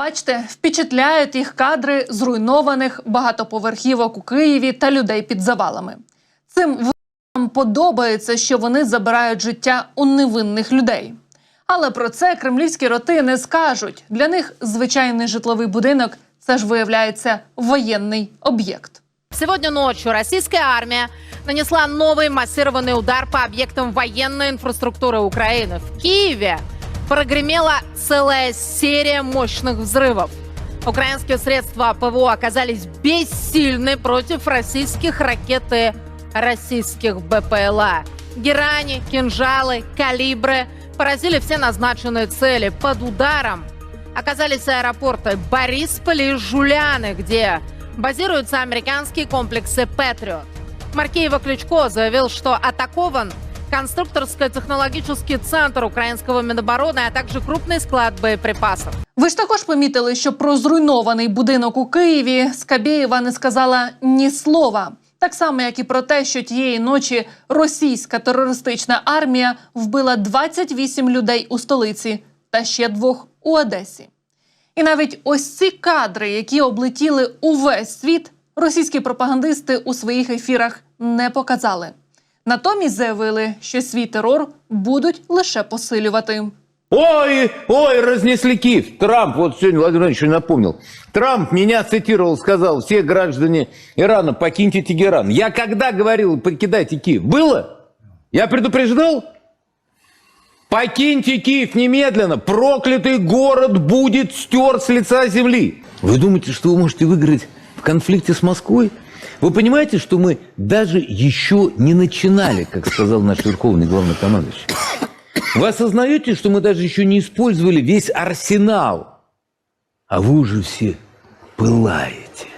Бачте, впечатляють їх кадри зруйнованих багатоповерхівок у Києві та людей під завалами. Цим в***ам подобається, що вони забирають життя у невинних людей. Але про це кремлівські роти не скажуть. Для них звичайний житловий будинок це ж виявляється воєнний об'єкт. Сегодня ночью российская армия нанесла новый массированный удар по объектам военной инфраструктуры Украины. В Киеве Прогремела целая серия мощных взрывов. Украинские средства ПВО оказались бессильны против российских ракет и российских БПЛА. Герани, кинжалы, калибры поразили все назначенные цели. Под ударом оказались аэропорты Борисполь и Жуляны, где базируются американские комплексы «Патриот». Маркеева Ключко заявил, что атакован конструкторско-технологический центр украинского Минобороны, а также крупный склад боеприпасов. Ви ж також помітили, що про зруйнований будинок у Києві Скабєєва не сказала ні слова. Так само, як і про те, що тієї ночі російська терористична армія вбила 28 людей у столиці та ще двох у Одесі. І навіть ось ці кадри, які облетіли увесь світ, російські пропагандисти у своїх ефірах не показали. Натомість заявили, що свій терор будуть лише посилювати. Ой, ой, разнесли Киев. Трамп, вот сегодня Владимир Владимирович напомнил. Трамп меня цитировал, сказал, все граждане Ирана, покиньте Тегеран. Я когда говорил, покидайте Киев? Было? Я предупреждал? Покиньте Киев немедленно. Проклятый город будет стерт с лица земли. Вы думаете, что вы можете выиграть в конфликте с Москвой? Вы понимаете, что мы даже еще не начинали, как сказал наш верховный главнокомандующий? Вы осознаете, что мы даже еще не использовали весь арсенал, а вы уже все пылаете.